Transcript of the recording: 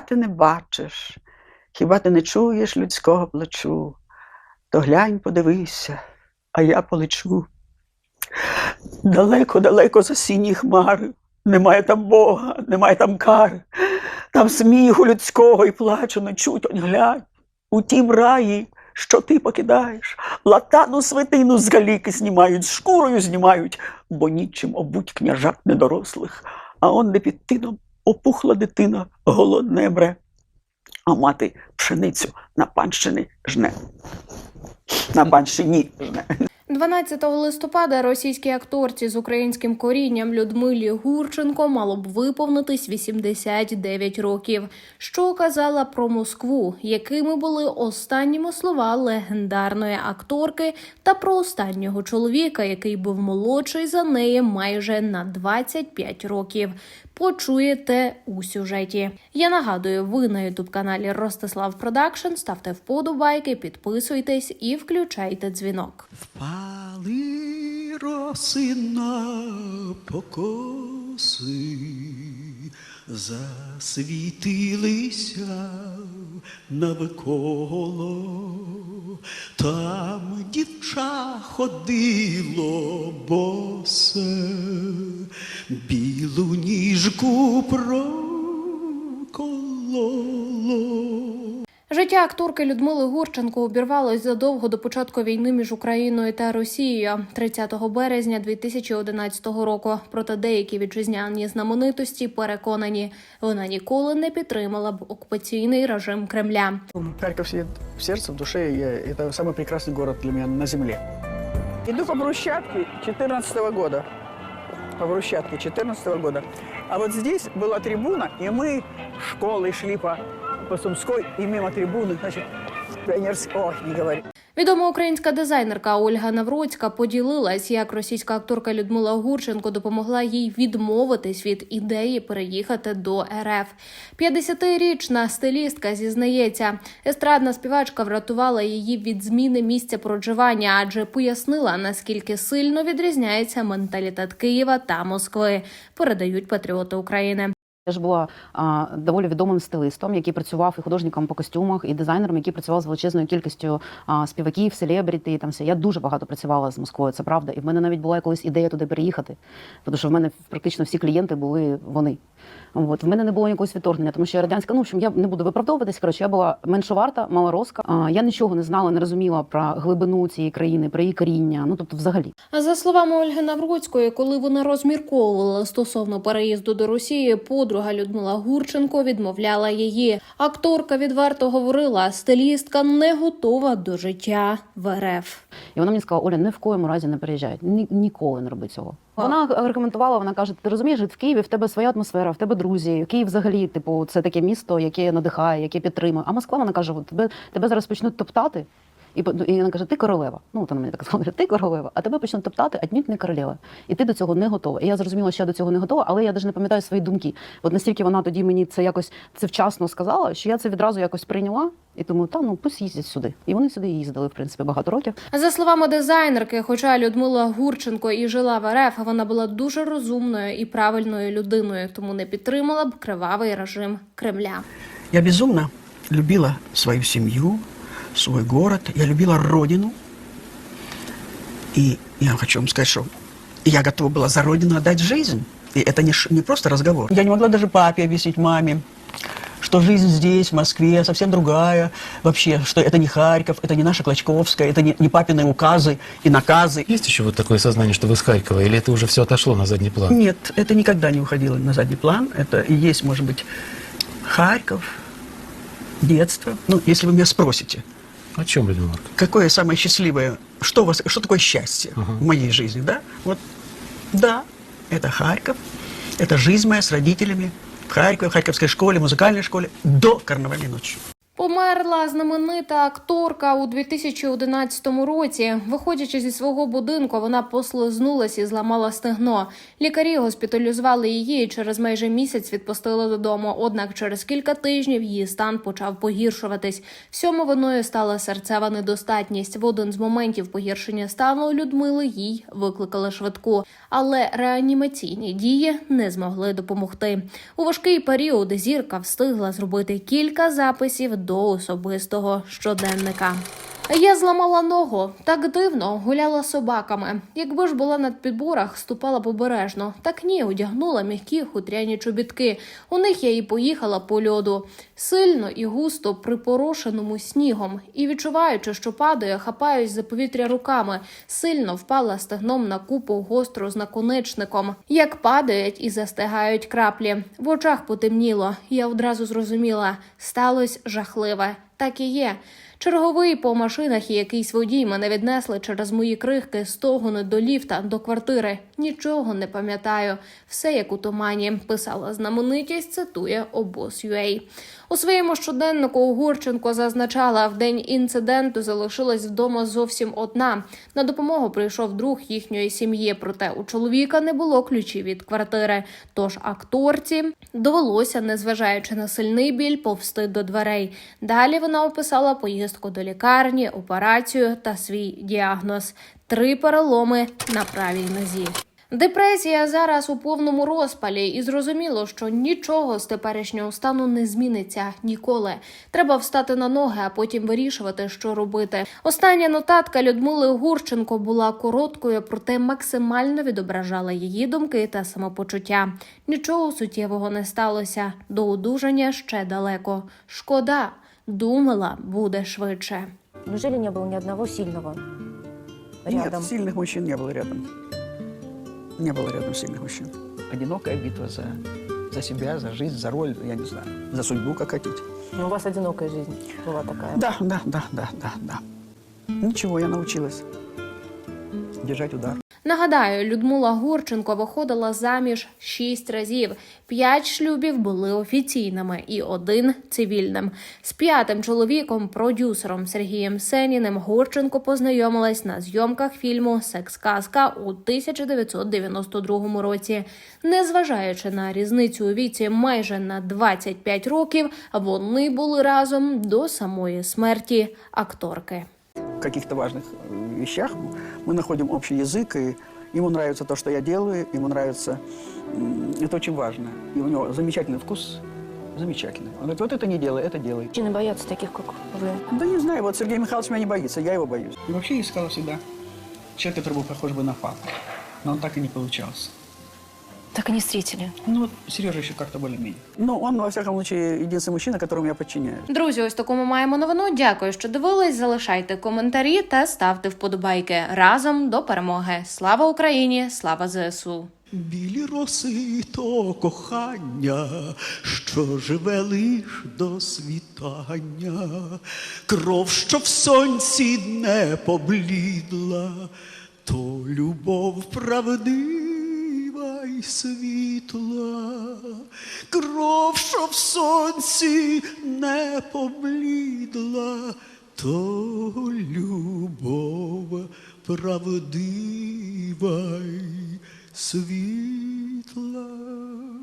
ти не бачиш, хіба ти не чуєш людського плачу, то глянь, подивися, а я полечу. Далеко-далеко за сіні хмари, немає там Бога, немає там кари, там сміху людського і плачу не чуть, он глянь. У тім раї, що ти покидаєш, латану свитину з галіки знімають, шкурою знімають, бо нічим обуть княжат недорослих, а он не під тином опухла дитина, голодне бре, а мати пшеницю на панщини жне. На панщині жне. 12 листопада російській акторці з українським корінням Людмилі Гурченко мало б виповнитись 89 років. Що казала про Москву, якими були останніми слова легендарної акторки, та про останнього чоловіка, який був молодший за неї майже на 25 років. Почуєте у сюжеті. Я нагадую, ви на ютуб каналі Ростислав Продакшн. Ставте вподобайки, підписуйтесь і включайте дзвінок. Впали роси на покоси, засвітилися навколо, там дівча ходило босе, білу ніжку прокололо. Життя акторки Людмили Гурченко обірвалось задовго до початку війни між Україною та Росією 30 березня 2011 року. Проте деякі вітчизняні знаменитості переконані, вона ніколи не підтримала б окупаційний режим Кремля. Харьков сидит в сердце, в душе. и я- это самый прекрасный город для меня на земле. Иду по брусчатке 14 года. По брусчатке 14 года. А вот здесь была трибуна, и мы школой шли по, по Сумской, и мимо трибуны, значит, пионерский... Ох, не говори. Відома українська дизайнерка Ольга Навроцька поділилась, як російська акторка Людмила Гурченко допомогла їй відмовитись від ідеї переїхати до РФ. 50-річна стилістка зізнається, естрадна співачка врятувала її від зміни місця проживання, адже пояснила наскільки сильно відрізняється менталітет Києва та Москви. Передають патріоти України. Я ж була а, доволі відомим стилистом, який працював і художником по костюмах, і дизайнером, який працював з величезною кількістю а, співаків, селебріті. Там все. Я дуже багато працювала з Москвою, це правда. І в мене навіть була колись ідея туди переїхати, тому що в мене практично всі клієнти були вони. От в мене не було якогось відторгнення, тому що я радянська, ну в я не буду виправдовуватись. Коротше, я була меншоварта, малороска. А, я нічого не знала, не розуміла про глибину цієї країни, про її коріння. Ну тобто, взагалі. За словами Ольги Навроцької, коли вона розмірковувала стосовно переїзду до Росії, подруга Людмила Гурченко відмовляла її. Акторка відверто говорила, стилістка не готова до життя в РФ. І вона мені сказала, Оля, ні в коєму разі не переїжджай. Ні, ніколи не роби цього. Вона аргументувала, вона каже: ти розумієш, в Києві в тебе своя атмосфера, в тебе друзі. Київ взагалі, типу, це таке місто, яке надихає, яке підтримує. А Москва вона каже: «От тебе, тебе зараз почнуть топтати. І, по- і вона каже, ти королева. Ну, от вона мені так сказала, ти королева, а тебе почнуть топтати, а днють не королева. І ти до цього не готова. І я зрозуміла, що я до цього не готова, але я навіть не пам'ятаю свої думки. От настільки вона тоді мені це якось це вчасно сказала, що я це відразу якось прийняла. І тому, та ну пусть їздять сюди. І вони сюди їздили, в принципі, багато років. За словами дизайнерки, хоча Людмила Гурченко і жила в РФ, вона була дуже розумною і правильною людиною, тому не підтримала б кривавий режим Кремля. Я безумно любила свою семью, свой город. Я любила родину. И я хочу вам сказать, что я готова была за родину отдать жизнь. И это не, не просто разговор. Я не могла даже папе объяснить, маме, что жизнь здесь, в Москве, совсем другая. Вообще, что это не Харьков, это не наша Клочковская, это не, не папины указы и наказы. Есть еще вот такое сознание, что вы с Харькова, или это уже все отошло на задний план? Нет, это никогда не уходило на задний план. Это и есть, может быть, Харьков, детство. Ну, если вы меня спросите, О чем, Людмила Марковна? какое самое счастливое, что, у вас, что такое счастье в моей жизни, да? Вот, да, это Харьков, это жизнь моя с родителями в Харькове, в Харьковской школе, музыкальной школе до карнавальной ночи. Помер Померла знаменита акторка у 2011 році. Виходячи зі свого будинку, вона послизнулась і зламала стегно. Лікарі госпіталізували її і через майже місяць відпустили додому. Однак через кілька тижнів її стан почав погіршуватись. Всьому виною стала серцева недостатність. В один з моментів погіршення стану Людмили їй викликали швидку, але реанімаційні дії не змогли допомогти. У важкий період зірка встигла зробити кілька записів до особистого щоденника. Я зламала ногу так дивно гуляла собаками. Якби ж була на підборах, ступала побережно. Так ні, одягнула м'які хутряні чобітки. У них я і поїхала по льоду, сильно і густо припорошеному снігом. І відчуваючи, що падаю, хапаюсь за повітря руками. Сильно впала стегном на купу гостро з наконечником. Як падають і застигають краплі. В очах потемніло. Я одразу зрозуміла, сталося жахливе. Так і є. Черговий по машинах і якийсь водій мене віднесли через мої крихки стогони до ліфта, до квартири. Нічого не пам'ятаю. Все як у тумані, писала знаменитість, цитує обоз.ua. У своєму щоденнику Гурченко зазначала, в день інциденту залишилась вдома зовсім одна. На допомогу прийшов друг їхньої сім'ї, проте у чоловіка не було ключів від квартири. Тож акторці довелося, незважаючи на сильний біль, повсти до дверей. Далі вона описала поїздку до лікарні, операцію та свій діагноз: три переломи на правій нозі. Депресія зараз у повному розпалі, і зрозуміло, що нічого з теперішнього стану не зміниться ніколи. Треба встати на ноги, а потім вирішувати, що робити. Остання нотатка Людмили Гурченко була короткою, проте максимально відображала її думки та самопочуття. Нічого суттєвого не сталося. До одужання ще далеко. Шкода, думала, буде швидше. Неужели не было ни одного сильного рядом? Нет, сильных мужчин не было рядом. Не было рядом сильных мужчин. Одинокая битва за, за себя, за жизнь, за роль, я не знаю, за судьбу, как хотите. Ну, у вас одинокая жизнь была такая. Да, да, да, да, да, да. Ничего, я научилась держать удар. Нагадаю, Людмила Гурченко виходила заміж шість разів. П'ять шлюбів були офіційними і один цивільним. З п'ятим чоловіком, продюсером Сергієм Сеніним, Гурченко познайомилась на зйомках фільму Секс-казка у 1992 році. Незважаючи на різницю у віці майже на 25 років, вони були разом до самої смерті акторки В каких-то важных э, вещах мы находим общий язык, и ему нравится то, что я делаю, ему нравится... м, Это очень важно. И у него замечательный вкус, замечательный. Он говорит, вот это не делай, это делай. Мужчины боятся таких, как вы. Да не знаю, вот Сергей Михайлович меня не боится, я его боюсь. И вообще искала всегда человек, который был похож бы на папу. Но он так и не получался. Так и не встретили. Ну Сережа еще как-то более-менее. Ну, он, во всяком случае, единственный мужчина, которому я подчиняюсь. Друзі, ось таку ми маємо новину. Дякую, що дивились. Залишайте коментарі та ставте вподобайки. Разом до перемоги. Слава Україні! Слава ЗСУ! Білі роси то кохання, що живе лиш до світання, кров, що в сонці не поблідла, то любов правдива край світла, кров, що в сонці не поблідла, то любов правдива й світла.